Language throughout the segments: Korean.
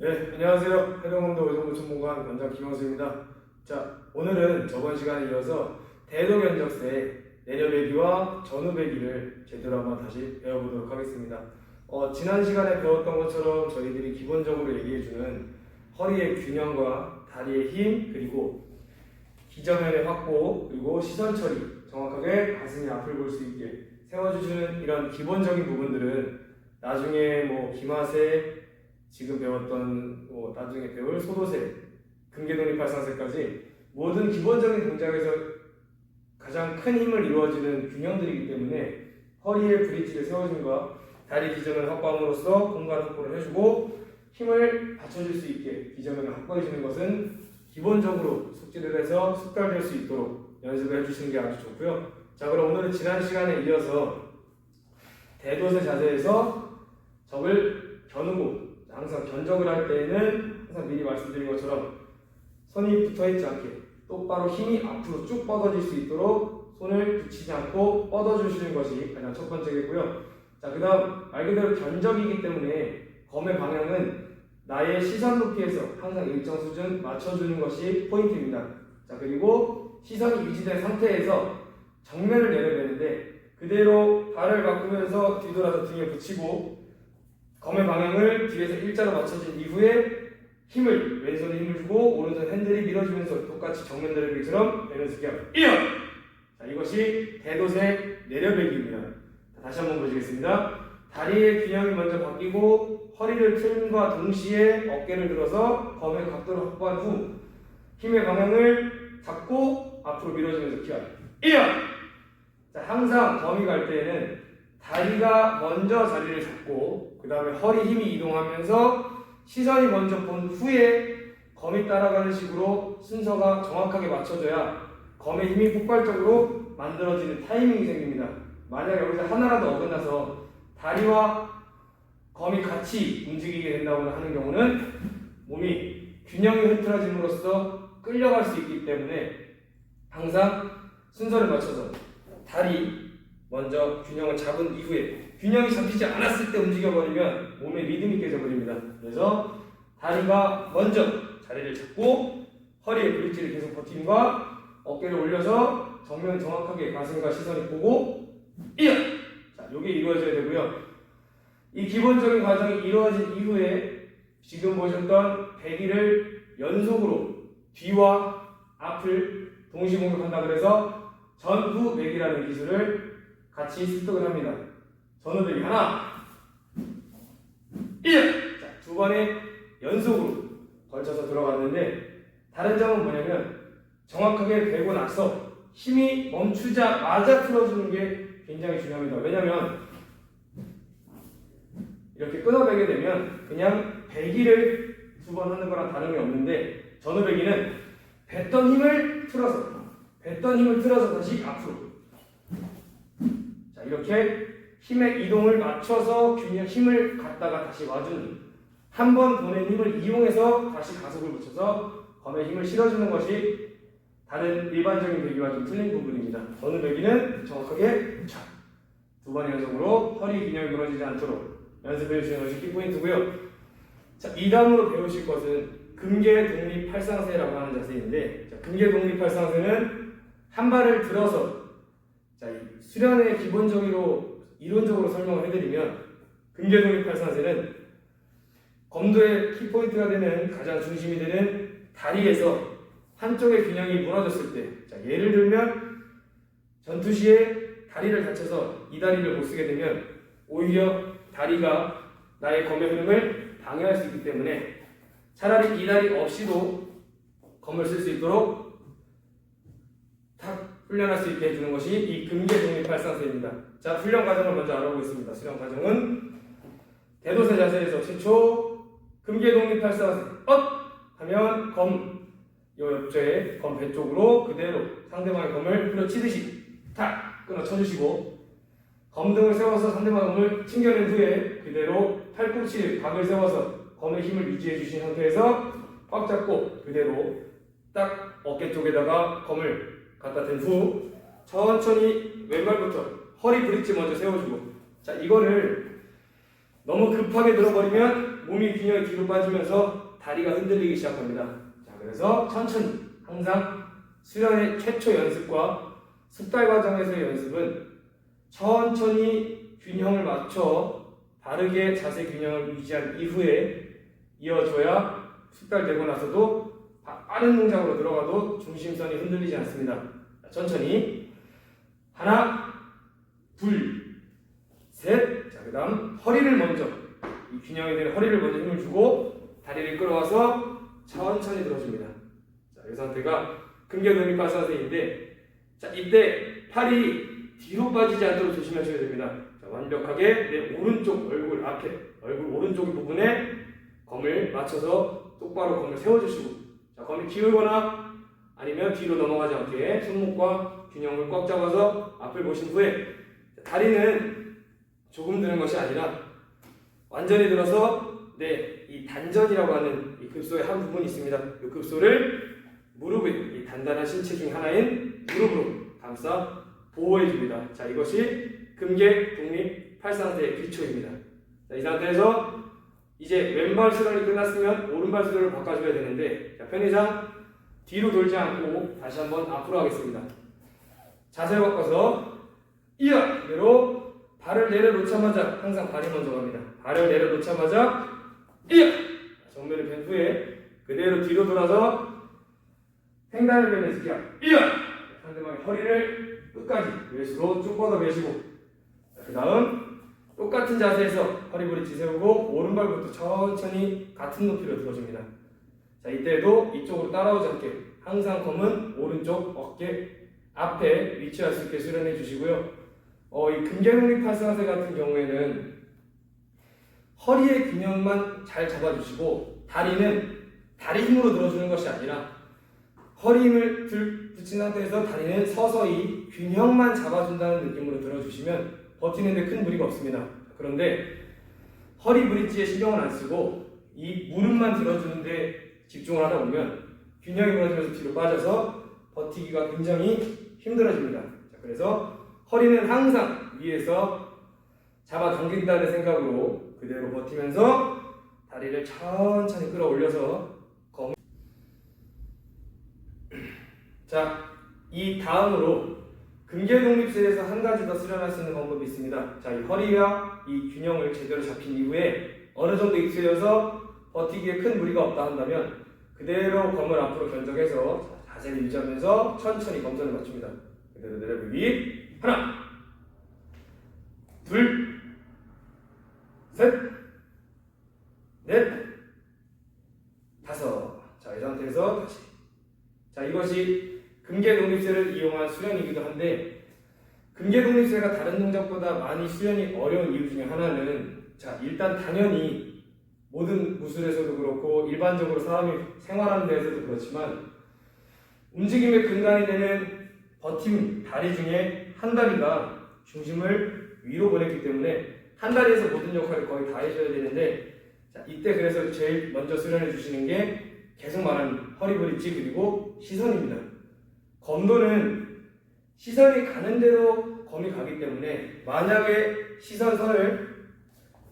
네, 안녕하세요. 해병운동 의정부 전문관 관장 김영수입니다. 자, 오늘은 저번 시간에 이어서 대도견적세 내려 배기와 전후 배기를 제대로 한번 다시 배워보도록 하겠습니다. 어, 지난 시간에 배웠던 것처럼 저희들이 기본적으로 얘기해주는 허리의 균형과 다리의 힘 그리고 기저면의 확보 그리고 시선 처리 정확하게 가슴이 앞을 볼 수 있게 세워주시는 이런 기본적인 부분들은 나중에 뭐 기마세 지금 배웠던 뭐 나중에 배울 소도세, 금계독립발상세까지 모든 기본적인 동작에서 가장 큰 힘을 이루어지는 균형들이기 때문에 허리에 브릿지를 세워줌과 다리 기전을 확보함으로써 공간 확보를 해주고 힘을 받쳐줄 수 있게 기전을 확보해주는 것은 기본적으로 숙지를 해서 숙달될 수 있도록 연습을 해주시는 게 아주 좋고요. 자 그럼 오늘은 지난 시간에 이어서 대도세 자세에서 적을 겨누고 항상 견적을 할 때에는 항상 미리 말씀드린 것처럼 손이 붙어 있지 않게 똑바로 힘이 앞으로 쭉 뻗어질 수 있도록 손을 붙이지 않고 뻗어주시는 것이 가장 첫 번째겠고요. 자, 그 다음 말 그대로 견적이기 때문에 검의 방향은 나의 시선 높이에서 항상 일정 수준 맞춰주는 것이 포인트입니다. 자, 그리고 시선이 유지된 상태에서 정면을 내려내는데 그대로 발을 바꾸면서 뒤돌아서 등에 붙이고 검의 방향을 뒤에서 일자로 맞춰진 이후에 힘을 왼손에 힘을 주고 오른손 핸들이 밀어주면서 똑같이 정면 내려배기처럼 내려주기 이어 자 이것이 대도세 내려배기입니다. 자, 다시 한번 보시겠습니다. 다리의 균형이 먼저 바뀌고 허리를 틀과 동시에 어깨를 들어서 검의 각도를 확보한 후 힘의 방향을 잡고 앞으로 밀어주면서 기어 이어 자 항상 검이 갈 때에는 다리가 먼저 자리를 잡고 그 다음에 허리 힘이 이동하면서 시선이 먼저 본 후에 검이 따라가는 식으로 순서가 정확하게 맞춰져야 검의 힘이 폭발적으로 만들어지는 타이밍이 생깁니다. 만약 여기서 하나라도 어긋나서 다리와 검이 같이 움직이게 된다고 하는 경우는 몸이 균형이 흐트러짐으로써 끌려갈 수 있기 때문에 항상 순서를 맞춰서 다리 먼저 균형을 잡은 이후에 균형이 잡히지 않았을 때 움직여버리면 몸에 리듬이 깨져버립니다. 그래서 다리가 먼저 자리를 잡고 허리에 브릿지를 계속 버팀과 어깨를 올려서 정면 정확하게 가슴과 시선이 보고 이어! 자, 이게 이루어져야 되고요. 이 기본적인 과정이 이루어진 이후에 지금 보셨던 배기를 연속으로 뒤와 앞을 동시 공격한다 그래서 전후 배기라는 기술을 같이 습득을 합니다. 전후배기 하나, 일. 자, 두 번에 연속으로 걸쳐서 들어갔는데 다른 점은 뭐냐면 정확하게 배고 나서 힘이 멈추자마자 틀어주는 게 굉장히 중요합니다. 왜냐면 이렇게 끊어배게 되면 그냥 배기를 두 번 하는 거랑 다름이 없는데 전후배기는 뱉던 힘을 틀어서 뱉던 힘을 틀어서 다시 앞으로 자 이렇게 힘의 이동을 맞춰서 균형 힘을 갖다가 다시 와주는 한 번 보낸 힘을 이용해서 다시 가속을 붙여서 검의 힘을 실어주는 것이 다른 일반적인 배기와 좀 틀린 부분입니다. 어느 배기는 정확하게 두 번 연속으로 허리 균형이 무너지지 않도록 연습해 주시는 것이 키포인트고요. 자, 2단으로 배우실 것은 금계 독립 팔상세라고 하는 자세인데 자, 금계 독립 팔상세는 한 발을 들어서 자, 이 수련의 기본적으로 이론적으로 설명을 해드리면 팔상세는 검도의 키포인트가 되는 가장 중심이 되는 다리에서 한쪽의 균형이 무너졌을 때 자, 예를 들면 전투 시에 다리를 다쳐서 이 다리를 못 쓰게 되면 오히려 다리가 나의 검의 흐름을 방해할 수 있기 때문에 차라리 이 다리 없이도 검을 쓸 수 있도록 탁 훈련할 수 있게 해주는 것이 이 금계 독립 발상세입니다. 자, 훈련 과정을 먼저 알아보겠습니다. 수련 과정은 대도세 자세에서 최초 금계 독립 발상세 엇 하면 검 요 옆쪽에 검 배 쪽으로 그대로 상대방의 검을 후려치듯이 탁 끊어 쳐주시고 검등을 세워서 상대방의 검을 튕겨낸 후에 그대로 팔꿈치 각을 세워서 검의 힘을 유지해 주신 상태에서 꽉 잡고 그대로 딱 어깨 쪽에다가 검을 갖다 댄 후 천천히 왼발부터 허리 브릿지 먼저 세워주고 자 이거를 너무 급하게 들어버리면 몸이 균형이 뒤로 빠지면서 다리가 흔들리기 시작합니다. 자, 그래서 천천히 항상 수련의 최초 연습과 숙달 과정에서의 연습은 천천히 균형을 맞춰 바르게 자세 균형을 유지한 이후에 이어줘야 숙달되고 나서도 바- 빠른 동작으로 들어가도 중심선이 흔들리지 않습니다. 자, 천천히 하나, 둘, 셋. 자, 그다음 허리를 먼저 이 균형에 대한 허리를 먼저 힘을 주고 다리를 끌어와서 천천히 들어줍니다. 자, 이 상태가 독립 자세인데, 자 이때 팔이 뒤로 빠지지 않도록 조심하셔야 됩니다. 자, 완벽하게 내 오른쪽 얼굴 앞에 얼굴 오른쪽 부분에 검을 맞춰서 똑바로 검을 세워주시고, 자 검이 기울거나 아니면 뒤로 넘어가지 않게 손목과 균형을 꽉 잡아서 앞을 보신 후에 자, 다리는 조금 드는 것이 아니라 완전히 들어서 네 이 단전이라고 하는 이 급소의 한 부분이 있습니다. 이 급소를 무릎에 이 단단한 신체 중 하나인 무릎으로 감싸 보호해 줍니다. 자 이것이 금계 독립 팔상대의 기초입니다. 자, 이 상태에서 이제 왼발 수련이 끝났으면 오른발 수련을 바꿔줘야 되는데 자, 편의상 뒤로 돌지 않고 다시 한번 앞으로 하겠습니다. 자세 바꿔서 이어! 그대로 발을 내려놓자마자 항상 발이 먼저 갑니다. 발을 내려놓자마자 이어! 정면을 벤 후에 그대로 뒤로 돌아서 횡단을 베는 스키야. 이어! 상대방의 허리를 끝까지 외수로 쭉 뻗어 매시고. 그 다음 똑같은 자세에서 허리 브릿지 세우고 오른발부터 천천히 같은 높이로 들어줍니다. 자 이때도 이쪽으로 따라오지 않게 항상 검은 오른쪽 어깨 앞에 위치할 수 있게 수련해 주시고요. 어, 이 금계독립 팔상세 같은 경우에는 허리의 균형만 잘 잡아주시고 다리는 다리 힘으로 들어주는 것이 아니라 허리 힘을 들, 붙인 상태에서 다리는 서서히 균형만 잡아준다는 느낌으로 들어주시면 버티는데 큰 무리가 없습니다. 그런데 허리 브릿지에 신경을 안 쓰고 이 무릎만 들어주는데 집중을 하다 보면 균형이 무너지면서 뒤로 빠져서 버티기가 굉장히 힘들어집니다. 자, 그래서 허리는 항상 위에서 잡아당긴다는 생각으로 그대로 버티면서 다리를 천천히 끌어올려서 검. 자, 이 다음으로 금계독립술에서 한 가지 더 수련할 수 있는 방법이 있습니다. 자, 이 허리와 이 균형을 제대로 잡힌 이후에 어느 정도 익숙해져서 버티기에 큰 무리가 없다 한다면 그대로 검을 앞으로 견적해서 자세를 유지하면서 천천히 검선을 맞춥니다. 그대로 내려보기 하나, 둘, 셋, 넷, 다섯. 자, 이 상태에서 다시. 자, 이것이 금계 독립세를 이용한 수련이기도 한데 금계 독립세가 다른 동작보다 많이 수련이 어려운 이유 중에 하나는 자, 일단 당연히 모든 무술에서도 그렇고 일반적으로 사람이 생활하는 데에서도 그렇지만 움직임의 근간이 되는 버팀 다리 중에 한 다리가 중심을 위로 보냈기 때문에 한 다리에서 모든 역할을 거의 다 해줘야 되는데 자, 이때 그래서 제일 먼저 수련해 주시는 게 계속 말하는 허리 브릿지 그리고 시선입니다. 검도는 시선이 가는 대로 검이 가기 때문에 만약에 시선선을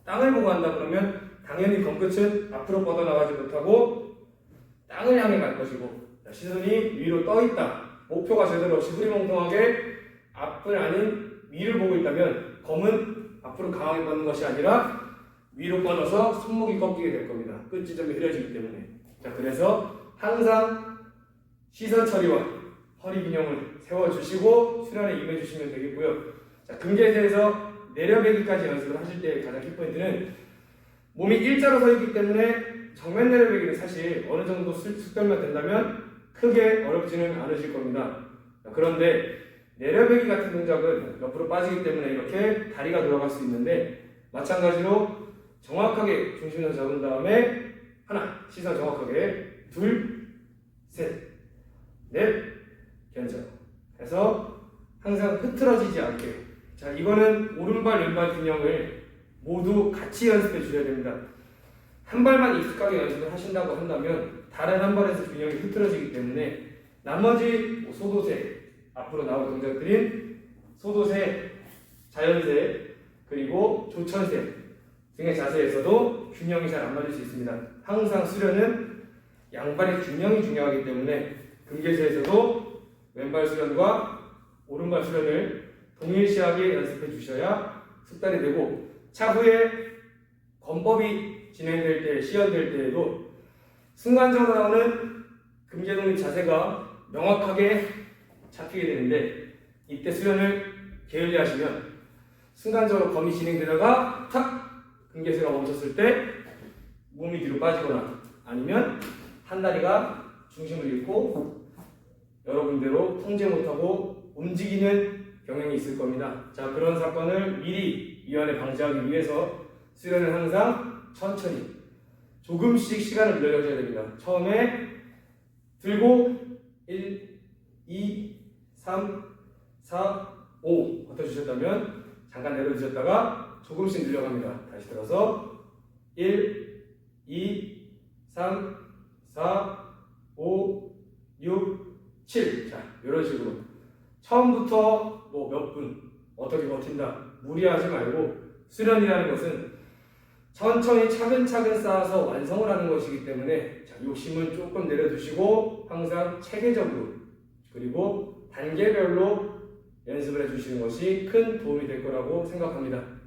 땅을 보고 한다 그러면 당연히 검끝은 앞으로 뻗어나가지 못하고 땅을 향해 갈 것이고 자, 시선이 위로 떠 있다. 목표가 제대로 없이 흐리멍텅하게 앞을 아닌 위를 보고 있다면 검은 앞으로 강하게 뻗는 것이 아니라 위로 뻗어서 손목이 꺾이게 될 겁니다. 끝 지점이 흐려지기 때문에. 자, 그래서 항상 시선 처리와 허리 균형을 세워주시고 수련에 임해주시면 되겠고요. 자, 금계세에서 내려배기까지 연습을 하실 때 가장 키포인트는 몸이 일자로 서 있기 때문에 정면 내려배기는 사실 어느 정도 숙- 숙달만 된다면 크게 어렵지는 않으실 겁니다. 자, 그런데 내려배기 같은 동작은 옆으로 빠지기 때문에 이렇게 다리가 돌아갈 수 있는데 마찬가지로 정확하게 중심을 잡은 다음에 하나 시선 정확하게 둘, 셋, 넷 견적 해서 항상 흐트러지지 않게 자 이거는 오른발 왼발 균형을 모두 같이 연습해 주셔야 됩니다. 한 발만 익숙하게 연습을 하신다고 한다면 다른 한 발에서 균형이 흐트러지기 때문에 나머지 뭐 소도세 앞으로 나올 동작들인 소도세, 자연세 그리고 조천세 등의 자세에서도 균형이 잘 안 맞을 수 있습니다. 항상 수련은 양발의 균형이 중요하기 때문에 금계시에서도 왼발 수련과 오른발 수련을 동일시하게 연습해 주셔야 숙달이 되고 차후에 건법이 진행될 때, 시연될 때에도 순간적으로 나오는 금계동립 자세가 명확하게 잡히게 되는데 이때 수련을 게을리하시면 순간적으로 검이 진행되다가 탁 금계세가 멈췄을 때 몸이 뒤로 빠지거나 아니면 한 다리가 중심을 잃고 여러분대로 통제 못하고 움직이는 경향이 있을 겁니다. 자 그런 사건을 미리 미연에 방지하기 위해서 수련은 항상 천천히 조금씩 시간을 늘려줘야 됩니다. 처음에 들고 1, 2, 3, 4, 5 버텨주셨다면 잠깐 내려주셨다가 조금씩 늘려갑니다. 다시 들어서 1, 2, 3, 4, 5, 6, 7. 자, 이런 식으로 처음부터 뭐 몇 분 어떻게 버틴다 무리하지 말고 수련이라는 것은 천천히 차근차근 쌓아서 완성을 하는 것이기 때문에 자, 욕심은 조금 내려두시고 항상 체계적으로 그리고 단계별로 연습을 해주시는 것이 큰 도움이 될 거라고 생각합니다.